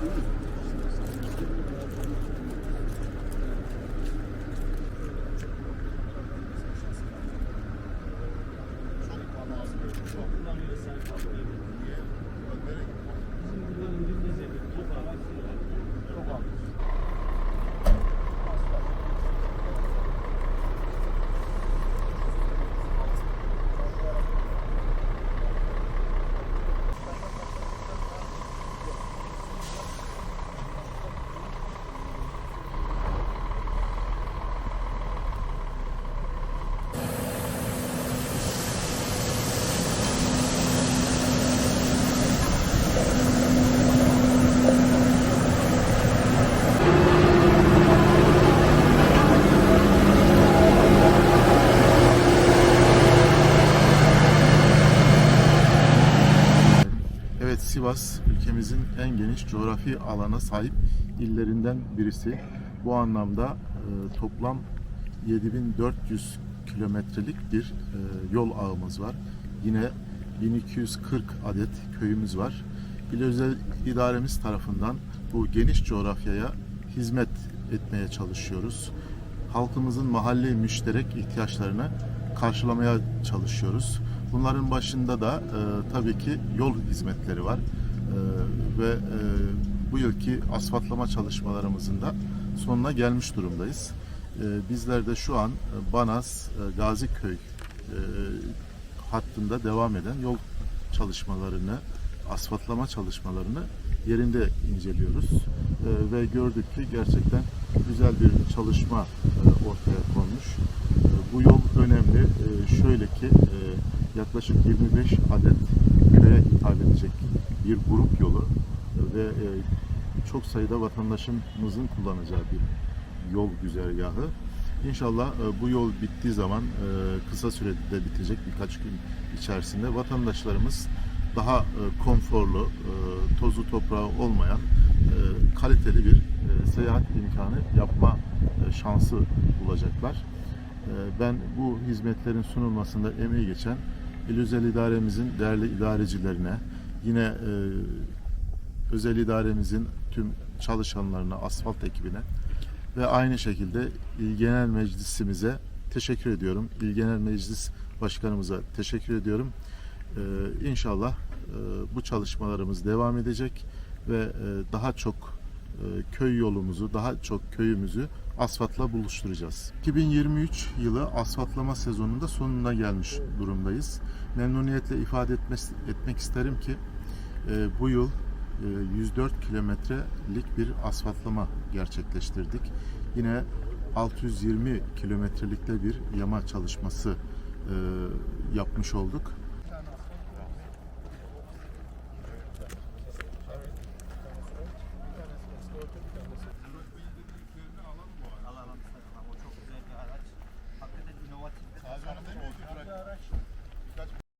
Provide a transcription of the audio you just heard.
Ooh. Evet Sivas ülkemizin en geniş coğrafi alana sahip illerinden birisi. Bu anlamda e, toplam 7400 kilometrelik bir e, yol ağımız var. Yine 1240 adet köyümüz var. İl özel idaremiz tarafından bu geniş coğrafyaya hizmet etmeye çalışıyoruz. Halkımızın mahalle müşterek ihtiyaçlarını karşılamaya çalışıyoruz. Bunların başında da e, tabii ki yol hizmetleri var. E, ve e, bu yılki asfaltlama çalışmalarımızın da sonuna gelmiş durumdayız. E, bizler de şu an e, Banaz, e, Gaziköy e, hattında devam eden yol çalışmalarını, asfaltlama çalışmalarını yerinde inceliyoruz. E, ve gördük ki gerçekten güzel bir çalışma e, ortaya konmuş. E, bu yol önemli. E, şöyle ki e, yaklaşık 25 adet köye hitap edecek bir grup yolu ve e, çok sayıda vatandaşımızın kullanacağı bir yol güzergahı. İnşallah e, bu yol bittiği zaman e, kısa sürede bitecek birkaç gün içerisinde vatandaşlarımız daha konforlu, tozu toprağı olmayan kaliteli bir seyahat imkanı yapma şansı bulacaklar. Ben bu hizmetlerin sunulmasında emeği geçen İl Özel İdaremizin değerli idarecilerine, yine e, özel idaremizin tüm çalışanlarına, asfalt ekibine ve aynı şekilde İl Genel Meclisimize teşekkür ediyorum. İl Genel Meclis Başkanımıza teşekkür ediyorum. Ee, inşallah e, bu çalışmalarımız devam edecek ve e, daha çok e, köy yolumuzu, daha çok köyümüzü asfaltla buluşturacağız. 2023 yılı asfaltlama sezonunda sonuna gelmiş durumdayız. Memnuniyetle ifade etmek isterim ki e, bu yıl e, 104 kilometrelik bir asfaltlama gerçekleştirdik. Yine 620 kilometrelikte bir yama çalışması e, yapmış olduk.